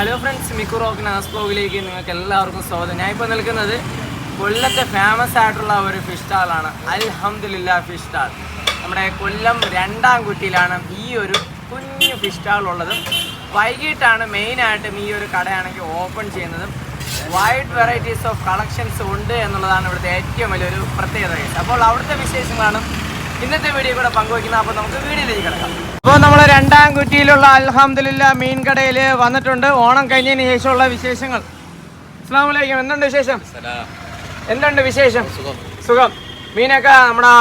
Hello friends Miku rock നാസ് ബ്ലോഗിലേക്ക് നിങ്ങൾക്ക് എല്ലാവർക്കും സ്വാഗതം. ഞാൻ ഇപ്പോൾ നിൽക്കുന്നത് കൊല്ലത്തെ ഫേമസ് ആയിട്ടുള്ള ഒരു ഫിഷ് സ്റ്റാളാണ് അൽഹംദുലില്ല ഫിഷ് സ്റ്റാൾ നമ്മുടെ കൊല്ലം രണ്ടാം കുറ്റിയിലാണ് ഈ ഒരു കുഞ്ഞു ഫിഷ് സ്റ്റാൾ ഉള്ളത്. വൈകിട്ടാണ് മെയിനായിട്ടും ഈ ഒരു കടയാണെങ്കിൽ ഓപ്പൺ ചെയ്യുന്നതും. വൈഡ് വെറൈറ്റീസ് ഓഫ് കളക്ഷൻസ് ഉണ്ട് എന്നുള്ളതാണ് ഇവിടുത്തെ ഏറ്റവും വലിയൊരു പ്രത്യേകത അപ്പോൾ അവിടുത്തെ വിശേഷങ്ങളാണ്. ഇന്നത്തെ വീഡിയോ കൂടെ പങ്കുവയ്ക്കുന്ന അപ്പോൾ നമുക്ക് വീഡിയോയിലേക്ക് കിടക്കാം. അപ്പോൾ നമ്മൾ രണ്ടാം കുറ്റിയിലുള്ള അൽഹംദുലില്ല മീൻ കടയിൽ വന്നിട്ടുണ്ട്. ഓണം കഴിഞ്ഞതിന് ശേഷമുള്ള വിശേഷങ്ങൾ. അസ്ലാമലൈക്കും എന്തുണ്ട് വിശേഷം? എന്തുണ്ട് വിശേഷം? സുഖം. മീനൊക്കെ നമ്മുടെ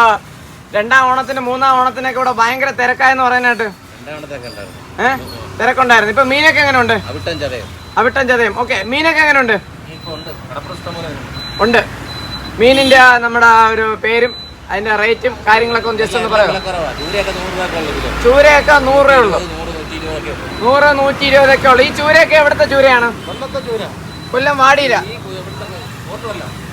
രണ്ടാം ഓണത്തിന് മൂന്നാം ഓണത്തിനൊക്കെ ഇവിടെ ഭയങ്കര തിരക്കായെന്ന് പറയാനായിട്ട് ഏഹ് തിരക്കുണ്ടായിരുന്നു. ഇപ്പൊ മീനൊക്കെ എങ്ങനെയുണ്ട്? അവിട്ടം ചതയും. ഓക്കെ. മീനൊക്കെ എങ്ങനെയുണ്ട്? ഉണ്ട്. മീനിന്റെ നമ്മുടെ ഒരു പേരും അതിന്റെ റേറ്റും കാര്യങ്ങളൊക്കെ ഒന്ന് ജസ്റ്റ് ഒന്ന് പറയാം. ചൂരയൊക്കെ നൂറ് രൂപ ഉള്ളു നൂറ് നൂറ്റി ഇരുപതൊക്കെ ഉള്ളു. ഈ ചൂരയൊക്കെ എവിടുത്തെ ചൂരയാണ്? കൊല്ലം വാടിയില്ല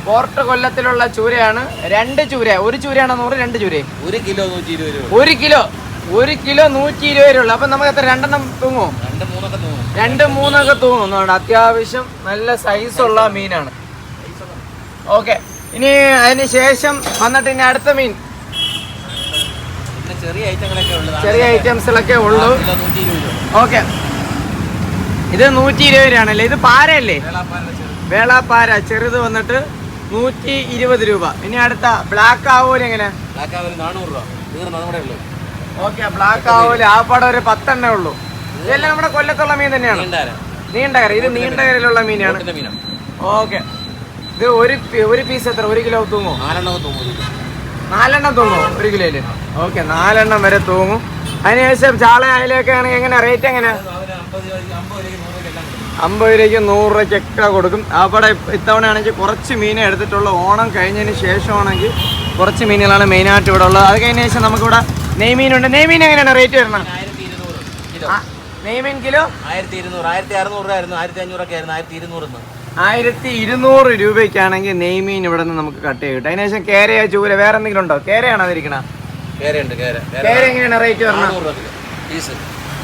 പോർട്ട് കൊല്ലത്തിലുള്ള ചൂരയാണ് രണ്ട് ചൂര. ഒരു ചൂരയാണോ നൂറ് രണ്ട് ചൂര ഒരു കിലോ നൂറ്റി ഇരുപത് രൂപ. ഒരു കിലോ. ഒരു കിലോ നൂറ്റി ഇരുപത് രൂപ ഉള്ളു. അപ്പൊ നമുക്ക് എത്ര? രണ്ടെണ്ണം തൂങ്ങും. രണ്ട് മൂന്നൊക്കെ തൂങ്ങും. അത്യാവശ്യം നല്ല സൈസ് ഉള്ള മീനാണ്. ഓക്കെ ഇനി അതിന് ശേഷം വന്നിട്ട് ഇനി അടുത്ത മീൻ. ചെറിയ ഐറ്റംസിലൊക്കെ ഉള്ളൂ. ഓക്കെ. ഇത് നൂറ്റി ഇരുപത് രൂപയാണല്ലേ? ഇത് പാരയല്ലേ? ചെറുത്. വേളാപ്പാര ചെറുത് വന്നിട്ട് നൂറ്റി ഇരുപത് രൂപ. ഇനി അടുത്ത ബ്ലാക്ക് ആവൂൽ എങ്ങനെ? ഓക്കെ ബ്ലാക്ക് ആവൂൽ ആ പടം ഒരു പത്തെണ്ണേ ഉള്ളൂ. ഇതെല്ലാം നമ്മുടെ കൊല്ലത്തുള്ള മീൻ തന്നെയാണ്. നീണ്ടകര ഇത് നീണ്ടകരയിലുള്ള മീനാണ്. ഓക്കെ. ഇത് ഒരു ഒരു പീസ് എത്ര? ഒരു കിലോ തൂങ്ങും? നാലെണ്ണം തൂങ്ങും നാലെണ്ണം തൂങ്ങും? ഒരു കിലോയിൽ ഓക്കെ നാലെണ്ണം വരെ തൂങ്ങും. അതിനുശേഷം ചാള അയിലൊക്കെ ആണെങ്കിൽ എങ്ങനെ? റേറ്റ് എങ്ങനെ? അമ്പത് രൂപ അമ്പത് രൂപയ്ക്ക് നൂറ് രൂപയ്ക്ക് എല്ലാം കൊടുക്കും. അവിടെ ഇത്തവണയാണെങ്കിൽ കുറച്ച് മീനെ എടുത്തിട്ടുള്ളൂ. ഓണം കഴിഞ്ഞതിന് ശേഷമാണെങ്കിൽ കുറച്ച് മീനുകളാണ് മെയിനായിട്ട് ഇവിടെ ഉള്ളത്. അത് കഴിഞ്ഞ ശേഷം നമുക്കിവിടെ നെയ്മീനുണ്ട്. നെയ്മീൻ എങ്ങനെയാണ് റേറ്റ് വരുന്നത് നെയ്മീൻ കിലോ ആയിരത്തി ഇരുന്നൂറ്. ആയിരത്തി അറുന്നൂറ് ആയിരുന്നു. ആയിരത്തി അഞ്ഞൂറൊക്കെ ആയിരുന്നു. ആയിരത്തി ഇരുന്നൂറ് ആയിരത്തി ഇരുന്നൂറ് രൂപയ്ക്കാണെങ്കിൽ നെയ്മീൻ ഇവിടെ നിന്ന് നമുക്ക് കട്ട് ചെയ്യും കിട്ടും. അതിനുശേഷം കേരയോ ചൂര വേറെ എന്തെങ്കിലും ഉണ്ടോ? കേരയാണോ അതിരിക്കണ? കേരയുണ്ട് കേര. കേര എങ്ങനെയാണ് റേറ്റ് വരുന്നത് പീസ്.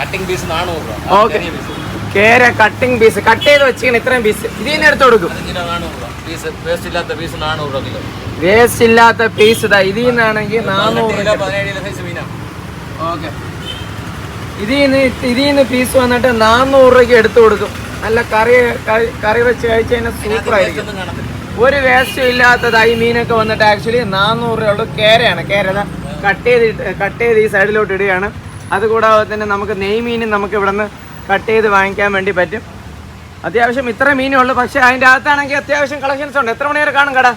കട്ടിംഗ് പീസ് നാനൂറ് രൂപ. ഓക്കെ. കേര കട്ടിംഗ് പീസ്. കട്ട് ചെയ്ത് വെച്ചിരിക്കണം ഇത്രയും പീസ്. ഇതിന് എടുത്ത് കൊടുക്കും. പീസ് വേസ്റ്റ് ഇല്ലാത്ത പീസ് നാനൂറ് രൂപ കിലോ. വേസ്റ്റ് ഇല്ലാത്ത പീസ് ഇതാ. ഇതിൽ നിന്നാണെങ്കിൽ നാനൂറ് ഓക്കെ. ഇതിൽ നിന്ന് ഇതിൽ നിന്ന് പീസ് വന്നിട്ട് നാനൂറ് രൂപയ്ക്ക് എടുത്തു കൊടുക്കും. നല്ല കറി കറി- വെച്ച് കഴിച്ച് കഴിഞ്ഞാൽ സൂപ്പർ ആയിരിക്കും. ഒന്നും കാണത്തില്ല. ഒരു വേസ്റ്റും ഇല്ലാത്തതായി മീനൊക്കെ വന്നിട്ട് ആക്ച്വലി നാനൂറ് രൂപയുള്ള കേരയാണ്. കേര കട്ട് ചെയ്ത് കട്ട് ചെയ്ത് ഈ സൈഡിലോട്ട് ഇടുകയാണ്. അതുകൂടാതെ തന്നെ നമുക്ക് നെയ് മീനും നമുക്ക് ഇവിടെ നിന്ന് കട്ട് ചെയ്ത് വാങ്ങിക്കാൻ വേണ്ടി പറ്റും. അത്യാവശ്യം ഇത്ര മീനേ ഉള്ളൂ. പക്ഷെ അതിന്റെ അകത്താണെങ്കിൽ അത്യാവശ്യം കളക്ഷൻസ് ഉണ്ട്. എത്ര മണി വരെ കാണും. കട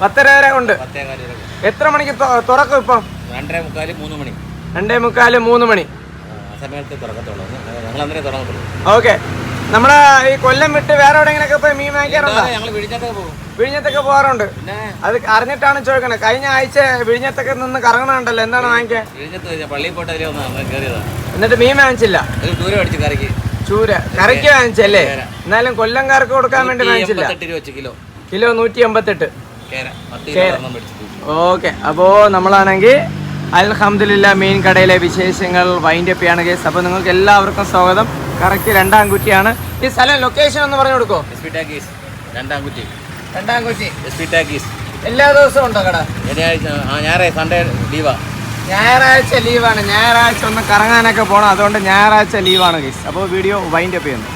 പത്തര വരെ ഉണ്ട്. എത്ര മണിക്ക് തുറക്കും ഇപ്പം? രണ്ടേ മുക്കാൽ മൂന്ന് മണി. രണ്ടേ മുക്കാൽ മൂന്ന് മണി. സമയത്ത് തുറക്കത്തുള്ളൂ ഞങ്ങൾ അന്നേരം തുറക്കത്തുള്ളൂ ഓക്കെ. നമ്മുടെ ഈ കൊല്ലം വിട്ട് വേറെ എവിടെയെങ്കിലൊക്കെ പോയി മീൻ വാങ്ങിക്കാറുണ്ടോ? ഞങ്ങൾ വിഴിഞ്ഞത്തൊക്കെ പോകും. വിഴിഞ്ഞത്തൊക്കെ പോകാറുണ്ട്. അത് അറിഞ്ഞിട്ടാണ് ചോദിക്കണേ. കഴിഞ്ഞ ആഴ്ച വിഴിഞ്ഞത്തൊക്കെ നിന്ന് കറങ്ങണുണ്ടല്ലോ എന്താണ് വാങ്ങിക്കാൻ വിഴിഞ്ഞത്ത് പള്ളിയിൽ പോയിട്ട് എന്നിട്ട് മീൻ വാങ്ങിച്ചില്ല? ഒരു ദൂരം അടിച്ച് കറിക്ക്. ചൂര. കറിക്ക് വാങ്ങിച്ചല്ലേ? എന്നാലും കൊല്ലംകാർക്ക് കൊടുക്കാൻ വേണ്ടി വാങ്ങിച്ചില്ല. കിലോ. കിലോ നൂറ്റി എൺപത്തെട്ട്. ഓക്കെ. അപ്പോ നമ്മളാണെങ്കിൽ അൽഹംദുലില്ല മീൻ കടയിലെ വിശേഷങ്ങൾ വൈൻഡ് അപ്പ് ചെയ്യാണ് കേസ് അപ്പോൾ നിങ്ങൾക്ക് എല്ലാവർക്കും സ്വാഗതം. കറക്റ്റ് രണ്ടാം കുറ്റിയാണ്. ഈ സ്ഥലം ലൊക്കേഷൻ ഒന്ന് പറഞ്ഞു കൊടുക്കോ? രണ്ടാം കുറ്റി. രണ്ടാം കുറ്റി. എല്ലാ ദിവസവും ഉണ്ടോ കട? ഞായറാഴ്ച സൺഡേ ലീവാ ഞായറാഴ്ച ലീവാണ് ഞായറാഴ്ച ഒന്ന് കറങ്ങാനൊക്കെ പോകണം അതുകൊണ്ട് ഞായറാഴ്ച ലീവാണ് കേസ് അപ്പോൾ വീഡിയോ വൈൻഡപ്പ് ചെയ്യുന്നു.